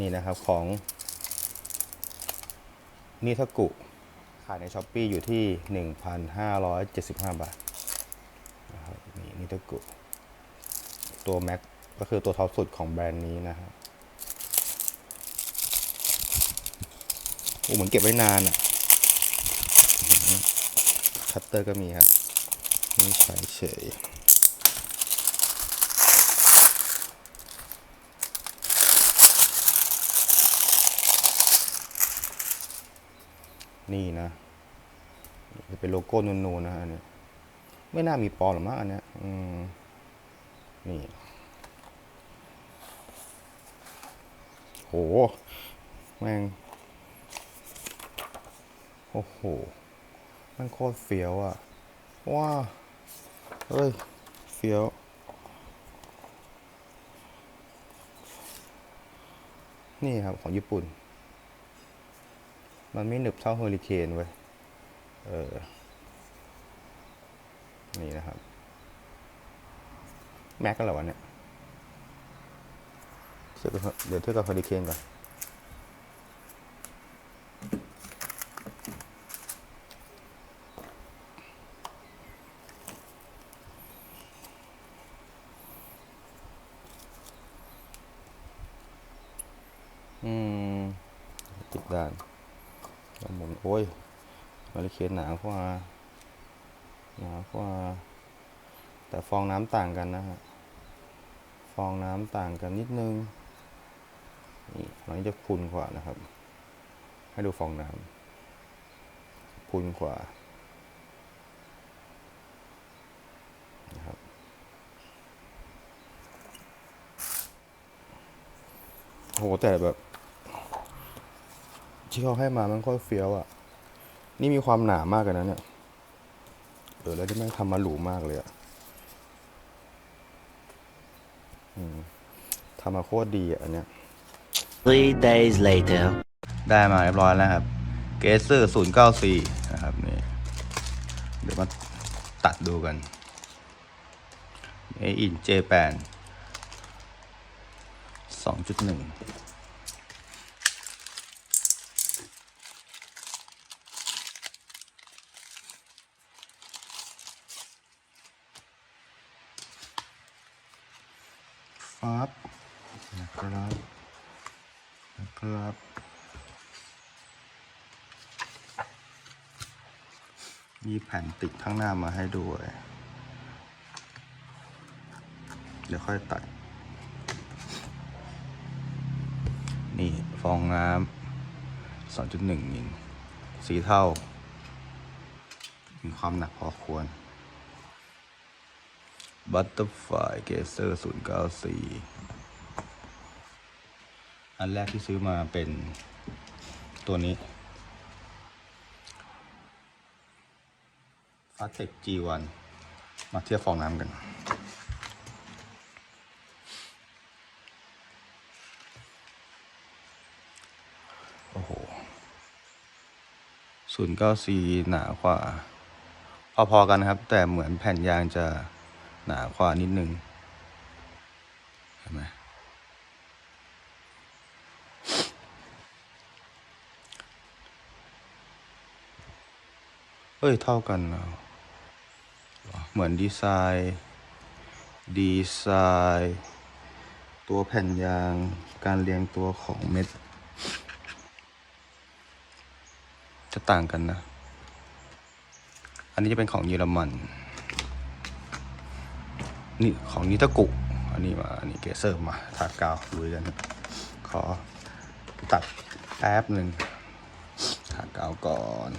นี่นะครับของนิทากุขายในช้อปปีอยู่ที่ 1,575 บาทนะครับนี่นิทากุตัวแม็กก็คือตัวท็อปสุดของแบรนด์นี้นะครับโอ้เหมือนเก็บไว้นานอะคัตเตอร์ก็มีครับไม่ใช่เฉย นี่นะจะเป็นโลโก้นูนๆนะฮะอันเนี่ยไม่น่ามีปอหรอกมั้งอันเนี้ยอืมนี่โหแม่งโอ้โหแม่งโคตรเฟี้ยวอะว้าเฮ้ยเฟี้ยวนี่ครับของญี่ปุ่น มันไม่หนึบเท่าเฮอริเคนเว้ย เออ นี่นะครับ แม็กก็เหรอวะเนี่ยเดี๋ยวเทียบกับเฮอริเคนก่อนอืมติดด้าน หมุนโอ้ยมาริเคนหนากว่าหนากว่า แต่ฟองน้ำต่างกันนะฮะฟองน้ำต่างกันนิดนึงนี่มันจะพุนกว่านะครับ ให้ดูฟองน้ำพุนกว่านะครับโหแต่แบบ ที่เขาให้มามันค่อยเฟี้ยวอะ่ะ นี่มีความหนามากกันนะเนี่ย เออแล้วที่แม่งทำมาหรูมากเลยอะ่ะอืมทำมาโคตรดีอะอันเนี้ย Three days later. ได้มาเรียบร้อยแล้วครับ เกเซอร์094นะครับนี่เดี๋ยวมาตัดดูกันเออินเจแปน2.1 ฟับนะครับนะครับมีแผ่นติดข้างหน้ามาให้ด้วย เดี๋ยวค่อยตัด นี่ฟองน้ำ2.1มิลสีเท่า มีความหนักพอควร Butterfly Gazer 094อันแรกที่ซื้อมาเป็นตัวนี้ฟาเทค G1 มาเทียบฟองน้ำกันโอ้โหศูนย์เก้าซีหนากว่า พอๆกันครับ แต่เหมือนแผ่นยางจะ หนากว่านิดนึงเห็นไหมเฮ้ย เท่ากันเหรอเหมือนดีไซน์ดีไซน์ตัวแผ่นยางการเรียงตัวของเม็ด จะต่างกันนะ อันนี้จะเป็นของเยอรมัน นี่ของนิตากุ อันนี้มาอันนี้เกเซอร์มาทาดกาวลุยกัน ขอตัดแป๊บหนึ่งทาดกาวก่อน